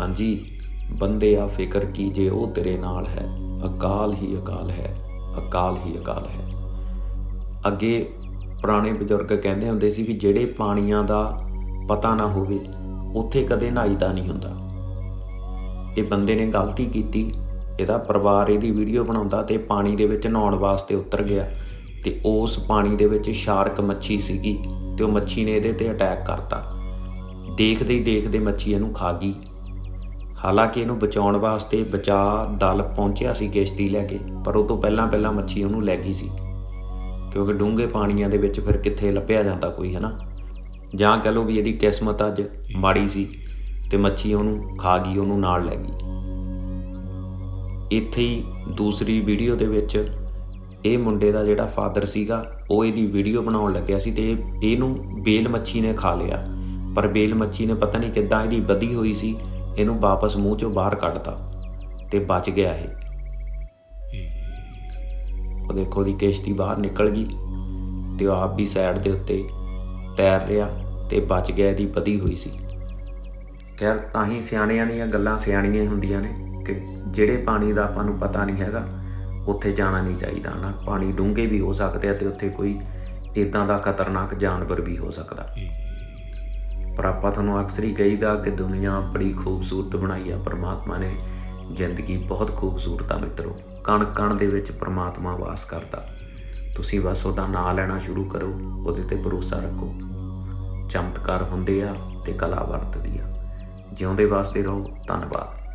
ਹਾਂਜੀ ਬੰਦਿਆ ਫਿਕਰ ਕੀ ਜੇ ਉਹ ਤੇਰੇ ਨਾਲ ਹੈ? ਅਕਾਲ ਹੀ ਅਕਾਲ ਹੈ, ਅਕਾਲ ਹੀ ਅਕਾਲ ਹੈ। ਅੱਗੇ ਪੁਰਾਣੇ ਬਜ਼ੁਰਗ ਕਹਿੰਦੇ ਹੁੰਦੇ ਸੀ ਵੀ ਜਿਹੜੇ ਪਾਣੀਆਂ ਦਾ ਪਤਾ ਨਾ ਹੋਵੇ, ਉੱਥੇ ਕਦੇ ਨਹਾਈਦਾ ਨਹੀਂ ਹੁੰਦਾ। ਇਹ ਬੰਦੇ ਨੇ ਗਲਤੀ ਕੀਤੀ, ਇਹਦਾ ਪਰਿਵਾਰ ਇਹਦੀ ਵੀਡੀਓ ਬਣਾਉਂਦਾ ਤੇ ਪਾਣੀ ਦੇ ਵਿੱਚ ਨਹਾਉਣ ਵਾਸਤੇ ਉਤਰ ਗਿਆ ਤੇ ਉਸ ਪਾਣੀ ਦੇ ਵਿੱਚ ਸ਼ਾਰਕ ਮੱਛੀ ਸੀਗੀ ਤੇ ਉਹ ਮੱਛੀ ਨੇ ਇਹਦੇ ਤੇ ਅਟੈਕ ਕਰਤਾ। ਦੇਖਦੇ ਹੀ ਦੇਖਦੇ ਮੱਛੀ ਇਹਨੂੰ ਖਾ ਗਈ। ਹਾਲਾਂਕਿ ਇਹਨੂੰ ਬਚਾਉਣ ਵਾਸਤੇ ਬਚਾ ਦਲ ਪਹੁੰਚਿਆ ਸੀ ਕਿਸ਼ਤੀ ਲੈ ਕੇ, ਪਰ ਉਹ ਤੋਂ ਪਹਿਲਾਂ ਪਹਿਲਾਂ ਮੱਛੀ ਉਹਨੂੰ ਲੈ ਗਈ ਸੀ। ਕਿਉਂਕਿ ਡੂੰਘੇ ਪਾਣੀਆਂ ਦੇ ਵਿੱਚ ਫਿਰ ਕਿੱਥੇ ਲੱਭਿਆ ਜਾਂਦਾ ਕੋਈ, ਹਨਾ? ਜਾਂ ਕਹ ਲਓ ਵੀ ਇਹਦੀ ਕਿਸਮਤ ਅੱਜ ਮਾੜੀ ਸੀ ਤੇ ਮੱਛੀ ਉਹਨੂੰ ਖਾ ਗਈ, ਉਹਨੂੰ ਨਾਲ ਲੈ ਗਈ। ਇੱਥੇ ਹੀ ਦੂਸਰੀ ਵੀਡੀਓ ਦੇ ਵਿੱਚ ਇਹ ਮੁੰਡੇ ਦਾ ਜਿਹੜਾ ਫਾਦਰ ਸੀਗਾ, ਉਹ ਇਹਦੀ ਵੀਡੀਓ ਬਣਾਉਣ ਲੱਗਿਆ ਸੀ ਤੇ ਇਹਨੂੰ ਬੇਲ ਮੱਛੀ ਨੇ ਖਾ ਲਿਆ। ਪਰ ਬੇਲ ਮੱਛੀ ਨੇ ਪਤਾ ਨਹੀਂ ਕਿੱਦਾਂ ਇਹਦੀ ਵਧੀ ਹੋਈ ਸੀ ਇਹਨੂੰ ਵਾਪਸ ਮੂੰਹ ਚੋਂ ਬਾਹਰ ਕੱਢਤਾ ਤੇ ਬਚ ਗਿਆ ਇਹ। ਉਹ ਦੇਖੋ ਦੀ ਕਿਸ਼ਤੀ ਬਾਹਰ ਨਿਕਲ ਗਈ ਤੇ ਉਹ ਆਪ ਵੀ ਸਾਈਡ ਦੇ ਉੱਤੇ ਤੈਰ ਰਿਹਾ ਤੇ ਬਚ ਗਿਆ, ਇਹਦੀ ਵਧੀ ਹੋਈ ਸੀ। ਖੈਰ, ਤਾਂ ਹੀ ਸਿਆਣਿਆਂ ਦੀਆਂ ਗੱਲਾਂ ਸਿਆਣੀਆਂ ਹੀ ਹੁੰਦੀਆਂ ਨੇ ਕਿ ਜਿਹੜੇ ਪਾਣੀ ਦਾ ਆਪਾਂ ਨੂੰ ਪਤਾ ਨਹੀਂ ਹੈਗਾ, ਉੱਥੇ ਜਾਣਾ ਨਹੀਂ ਚਾਹੀਦਾ ਨਾ। ਪਾਣੀ ਡੂੰਘੇ ਵੀ ਹੋ ਸਕਦੇ ਆ ਤੇ ਉੱਥੇ ਕੋਈ ਇਦਾਂ ਦਾ ਖਤਰਨਾਕ ਜਾਨਵਰ ਵੀ ਹੋ ਸਕਦਾ। ਪਰ ਆਪਾਂ ਤੁਹਾਨੂੰ ਅਕਸਰ ਹੀ ਕਹੀਦਾ ਕਿ ਦੁਨੀਆ ਬੜੀ ਖੂਬਸੂਰਤ ਬਣਾਈ ਆ, ਪਰਮਾਤਮਾ ਨੇ। ਜ਼ਿੰਦਗੀ ਬਹੁਤ ਖੂਬਸੂਰਤ ਆ ਮਿੱਤਰੋ। ਕਣ ਕਣ ਦੇ ਵਿੱਚ ਪਰਮਾਤਮਾ ਵਾਸ ਕਰਦਾ। ਤੁਸੀਂ ਬਸ ਉਹਦਾ ਨਾਂ ਲੈਣਾ ਸ਼ੁਰੂ ਕਰੋ, ਉਹਦੇ ਤੇ ਭਰੋਸਾ ਰੱਖੋ। ਚਮਤਕਾਰ ਹੁੰਦੇ ਆ ਤੇ ਕਲਾ ਵਰਤਦੀ ਆ। ਜਿਉਂਦੇ ਵਾਸਤੇ ਰਹੋ। ਧੰਨਵਾਦ।